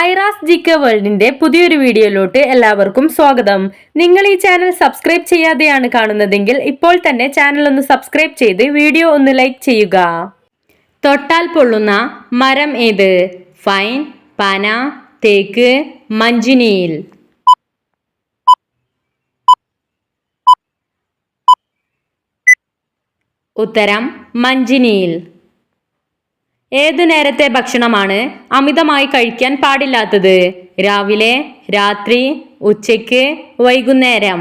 ഐറാസ് ജിക്ക വേൾഡിന്റെ പുതിയൊരു വീഡിയോയിലോട്ട് എല്ലാവർക്കും സ്വാഗതം. നിങ്ങൾ ഈ ചാനൽ സബ്സ്ക്രൈബ് ചെയ്യാതെയാണ് കാണുന്നതെങ്കിൽ ഇപ്പോൾ തന്നെ ചാനൽ ഒന്ന് സബ്സ്ക്രൈബ് ചെയ്ത് വീഡിയോ ഒന്ന് ലൈക്ക് ചെയ്യുക. തൊട്ടാൽ പൊള്ളുന്ന മരം ഏത്? ഫൈൻ പന തേക്ക് മഞ്ചിനിയിൽ. ഉത്തരം മഞ്ചിനീൽ ഏതു നേരത്തെ ഭക്ഷണമാണ് അമിതമായി കഴിക്കാൻ പാടില്ലാത്തത്? രാവിലെ രാത്രി ഉച്ചയ്ക്ക് വൈകുന്നേരം.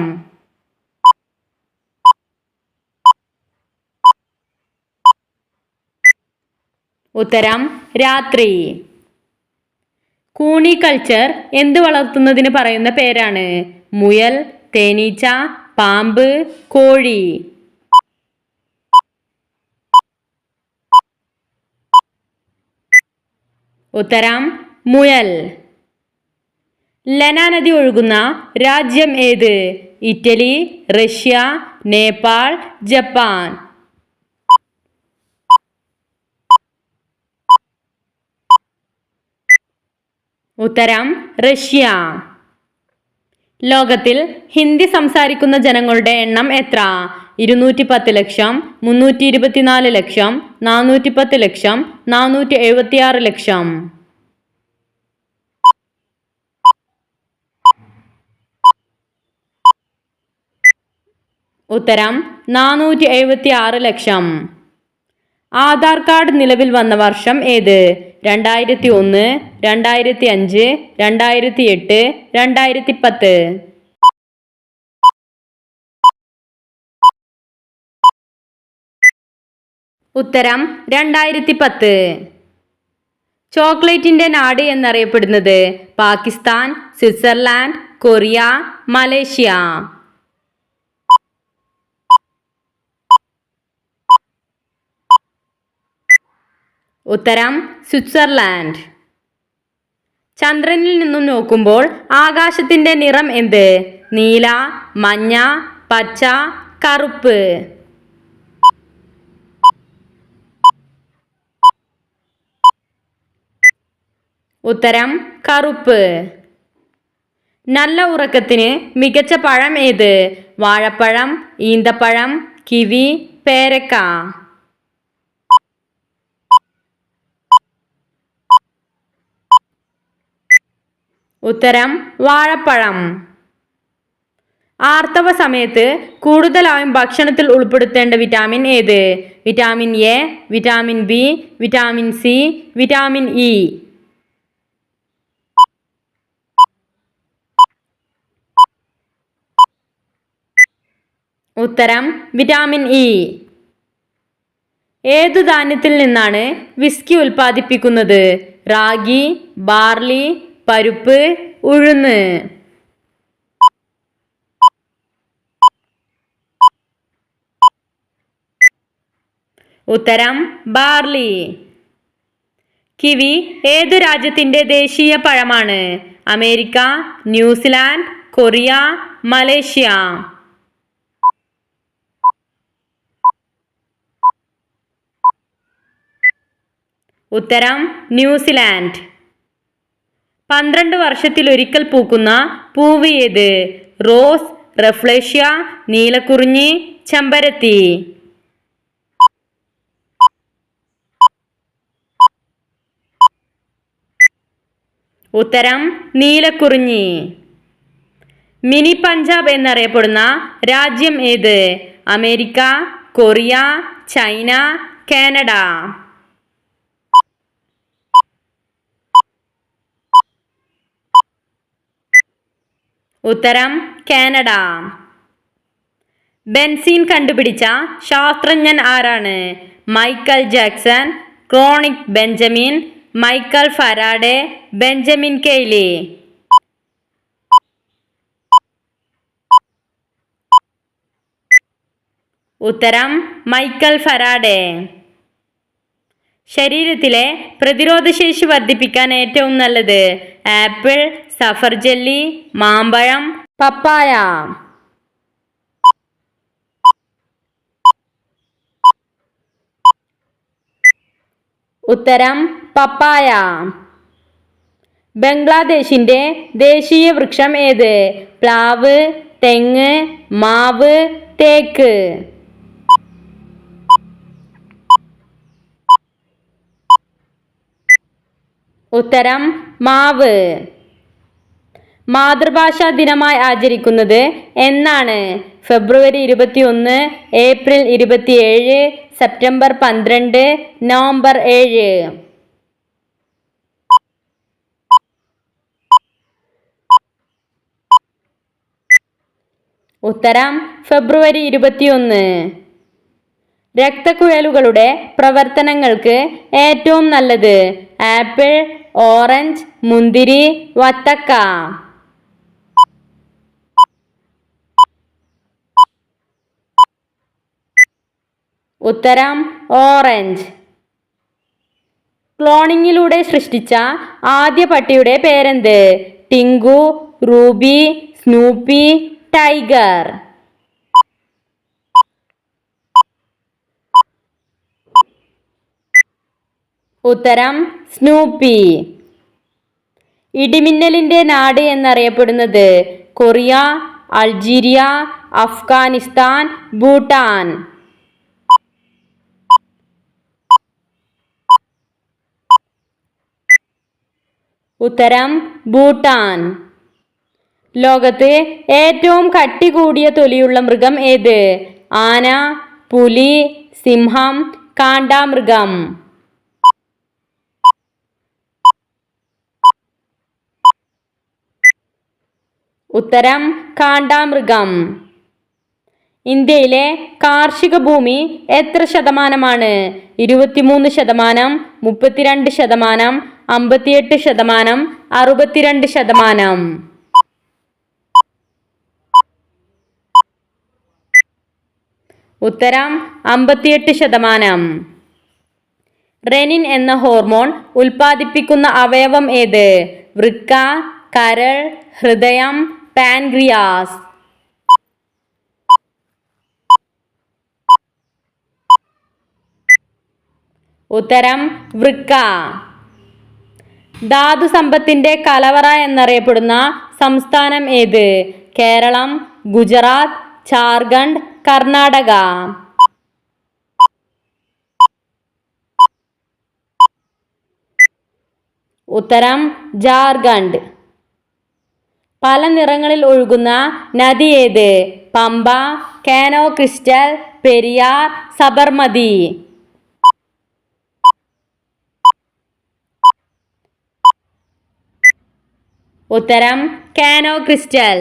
ഉത്തരം രാത്രി. കൂണി കൾച്ചർ എന്ത് വളർത്തുന്നതിന് പറയുന്ന പേരാണ്. മുയൽ തേനീച്ച പാമ്പ് കോഴി. ഉത്തരം മുയൽ. ലന നദി ഒഴുകുന്ന രാജ്യം ഏത്? Italy Russia Nepal Japan. ഉത്തരം റഷ്യ. ലോകത്തിൽ ഹിന്ദി സംസാരിക്കുന്ന ജനങ്ങളുടെ എണ്ണം എത്ര? ഇരുന്നൂറ്റി പത്ത് ലക്ഷം മുന്നൂറ്റി ഇരുപത്തിനാല് ലക്ഷം നാനൂറ്റി പത്ത് ലക്ഷം നാനൂറ്റി എഴുപത്തിയാറ് ലക്ഷം. ഉത്തരം നാനൂറ്റി എഴുപത്തി ആറ് ലക്ഷം. ആധാർ കാർഡ് നിലവിൽ വന്ന വർഷം ഏത്? രണ്ടായിരത്തി ഒന്ന് രണ്ടായിരത്തി അഞ്ച് രണ്ടായിരത്തി എട്ട് രണ്ടായിരത്തി പത്ത് ഉത്തരം രണ്ടായിരത്തി പത്ത് ചോക്ലേറ്റിന്റെ നാട് എന്നറിയപ്പെടുന്നത് പാകിസ്ഥാൻ സ്വിറ്റ്സർലാൻഡ് കൊറിയ മലേഷ്യ. ഉത്തരം സ്വിറ്റ്സർലാൻഡ്. ചന്ദ്രനിൽ നിന്നും നോക്കുമ്പോൾ ആകാശത്തിന്റെ നിറം എന്ത്? നീല മഞ്ഞ പച്ച കറുപ്പ്. ഉത്തരം കറുപ്പ്. നല്ല ഉറക്കത്തിന് മികച്ച പഴം ഏത്? വാഴപ്പഴം ഈന്തപ്പഴം കിവി പേരക്ക. ഉത്തരം വാഴപ്പഴം. ആർത്തവ സമയത്ത് കൂടുതലായും ഭക്ഷണത്തിൽ ഉൾപ്പെടുത്തേണ്ട വിറ്റാമിൻ ഏത്? Vitamin A vitamin B vitamin C vitamin E. ഉത്തരം വിറ്റാമിൻ ഇ. ഏതു ധാന്യത്തിൽ നിന്നാണ് വിസ്കി ഉൽപ്പാദിപ്പിക്കുന്നത്? റാഗി ബാർലി പരിപ്പ് ഉഴുന്ന്. ഉത്തരം ബാർലി. കിവി ഏതു രാജ്യത്തിന്റെ ദേശീയ പഴമാണ്? America New Zealand Korea Malaysia. ഉത്തരം ന്യൂസിലാൻഡ്. പന്ത്രണ്ട് വർഷത്തിലൊരിക്കൽ പൂക്കുന്ന പൂവ് ഏത്? റോസ് റഫ്ലേഷ്യ നീലക്കുറിഞ്ഞി ചെമ്പരത്തി. ഉത്തരം നീലക്കുറിഞ്ഞി. മിനി പഞ്ചാബ് എന്നറിയപ്പെടുന്ന രാജ്യം ഏത്? America Korea China Canada. ഉത്തരം കാനഡ. ബെൻസീൻ കണ്ടുപിടിച്ച ശാസ്ത്രജ്ഞൻ ആരാണ്? Michael Jackson chronic Benjamin Michael Faraday Benjamin Cayley. ഉത്തരം മൈക്കൽ ഫരാഡെ. ശരീരത്തിലെ പ്രതിരോധശേഷി വർദ്ധിപ്പിക്കാൻ ഏറ്റവും നല്ലത് ആപ്പിൾ സഫർ ജെല്ലി മാമ്പഴം പപ്പായ. ഉത്തരം പപ്പായ. ബംഗ്ലാദേശിന്റെ ദേശീയ വൃക്ഷം ഏത്? പ്ലാവ് തെങ്ങ് മാവ് തേക്ക്. ഉത്തരം മാവ്. മാതൃഭാഷാ ദിനമായി ആചരിക്കുന്നത് എന്നാണ്. ഫെബ്രുവരി ഇരുപത്തിയൊന്ന് ഏപ്രിൽ ഇരുപത്തിയേഴ് സെപ്റ്റംബർ പന്ത്രണ്ട് നവംബർ ഏഴ്. ഉത്തരം ഫെബ്രുവരി ഇരുപത്തിയൊന്ന്. രക്തക്കുഴലുകളുടെ പ്രവർത്തനങ്ങൾക്ക് ഏറ്റവും നല്ലത് ആപ്പിൾ ഓറഞ്ച് മുന്തിരി വത്തക്ക. ഉത്തരം ഓറഞ്ച്. ക്ലോണിങ്ങിലൂടെ സൃഷ്ടിച്ച ആദ്യ പട്ടിയുടെ പേരെന്ത്? Tinku Ruby Snoopy Tiger. ഉത്തരം സ്നൂപ്പി. ഇടിമിന്നലിന്റെ നാട് എന്നറിയപ്പെടുന്നത് കൊറിയ അൾജീരിയ അഫ്ഗാനിസ്ഥാൻ ഭൂട്ടാൻ. ഉത്തരം ഭൂട്ടാൻ. ലോകത്ത് ഏറ്റവും കട്ടി കൂടിയ തൊലിയുള്ള മൃഗം ഏത്? ആന പുലി സിംഹം കാണ്ടാമൃഗം ഉത്തരം കാണ്ടാമൃഗം ഇന്ത്യയിലെ കാർഷിക ഭൂമി എത്ര ശതമാനമാണ്? ഇരുപത്തിമൂന്ന് ശതമാനം മുപ്പത്തിരണ്ട് ശതമാനം അമ്പത്തിയെട്ട് ശതമാനം അറുപത്തിരണ്ട് ശതമാനം. ഉത്തരം അമ്പത്തിയെട്ട് ശതമാനം. റെനിൻ എന്ന ഹോർമോൺ ഉൽപ്പാദിപ്പിക്കുന്ന അവയവം ഏത്? വൃക്ക കരൾ ഹൃദയം പാൻക്രിയാസ്. ഉത്തരം വൃക്ക. ധാതു സമ്പത്തിന്റെ കലവറ എന്നറിയപ്പെടുന്ന സംസ്ഥാനം ഏത്? കേരളം ഗുജറാത്ത് ജാർഖണ്ഡ് കർണാടക. ഉത്തരം ജാർഖണ്ഡ്. പല നിറങ്ങളിൽ ഒഴുകുന്ന നദി ഏത്? Pamba Cano crystal Periyar Sabarmati. ഉത്തരം കാനോ ക്രിസ്റ്റൽ.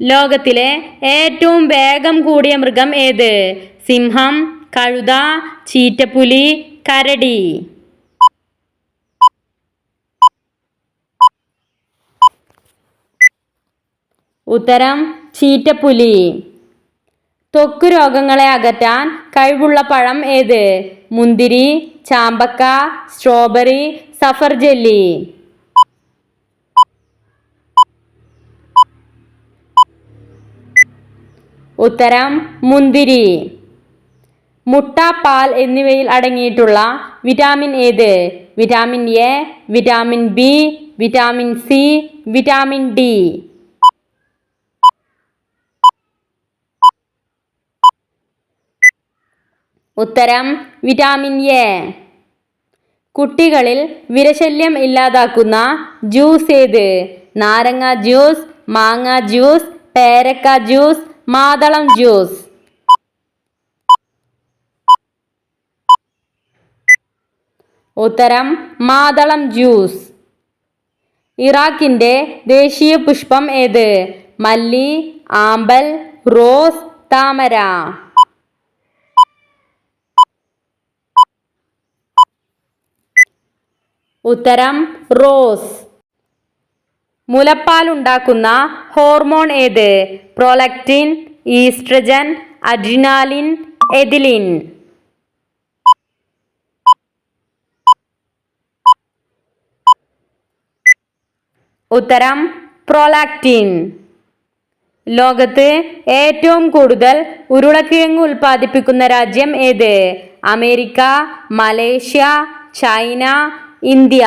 ലോകത്തിലെ ഏറ്റവും വേഗം കൂടിയ മൃഗം ഏത്? സിംഹം കഴുത ചീറ്റപ്പുലി കരടി. ഉത്തരം ചീറ്റപ്പുലി. ത്വക്ക് രോഗങ്ങളെ അകറ്റാൻ കഴിവുള്ള പഴം ഏത്? മുന്തിരി ചാമ്പക്ക സ്ട്രോബെറി സഫർ ജെല്ലി. ഉത്തരം മുന്തിരി. മുട്ട പാൽ എന്നിവയിൽ അടങ്ങിയിട്ടുള്ള വിറ്റാമിൻ ഏത്? Vitamin A vitamin B vitamin C vitamin D. ഉത്തരം വിറ്റാമിൻ എ. കുട്ടികളിൽ വിരശല്യം ഇല്ലാതാക്കുന്ന ജ്യൂസ് ഏത്? നാരങ്ങ ജ്യൂസ് മാങ്ങ ജ്യൂസ് പേരക്ക ജ്യൂസ് മാതളം ജ്യൂസ് ഉത്തരം മാതളം ജ്യൂസ് ഇറാഖിന്റെ ദേശീയ പുഷ്പം ഏത്? മല്ലി ആമ്പൽ റോസ് താമര. ഉത്തരം റോസ്. മുലപ്പാലുണ്ടാക്കുന്ന ഹോർമോൺ ഏത്? പ്രോലക്റ്റിൻ ഈസ്ട്രജൻ അഡ്രിനാലിൻ എതിലിൻ ഉത്തരം പ്രോലാക്റ്റിൻ ലോകത്ത് ഏറ്റവും കൂടുതൽ ഉരുളക്കിഴങ്ങ് ഉൽപ്പാദിപ്പിക്കുന്ന രാജ്യം ഏത്? America Malaysia China India.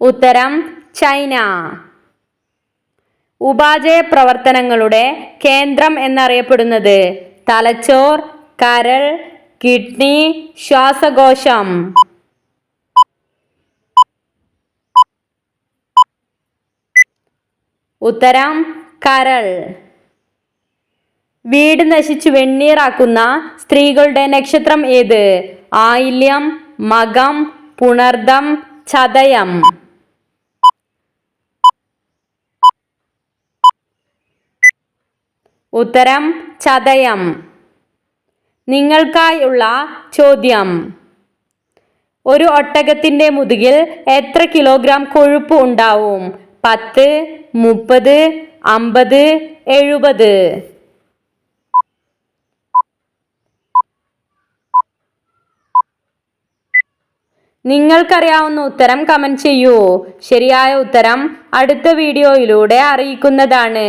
ഉത്തരം ചൈന. ഉപാജയ പ്രവർത്തനങ്ങളുടെ കേന്ദ്രം എന്നറിയപ്പെടുന്നത് തലച്ചോർ കരൾ കിഡ്നി ശ്വാസകോശം. ഉത്തരം കരൾ. വീട് നശിച്ചു വെണ്ണീറാക്കുന്ന സ്ത്രീകളുടെ നക്ഷത്രം ഏത്? ആയില്യം മകം പുണർദം ചതയം. ഉത്തരം ചതയം. നിങ്ങൾക്കായുള്ള ചോദ്യം. ഒരു ഒട്ടകത്തിന്റെ മുതുകിൽ എത്ര കിലോഗ്രാം കൊഴുപ്പ് ഉണ്ടാവും? പത്ത് മുപ്പത് അമ്പത് എഴുപത്. നിങ്ങൾക്കറിയാവുന്ന ഉത്തരം കമന്റ് ചെയ്യൂ. ശരിയായ ഉത്തരം അടുത്ത വീഡിയോയിലൂടെ അറിയിക്കുന്നതാണ്.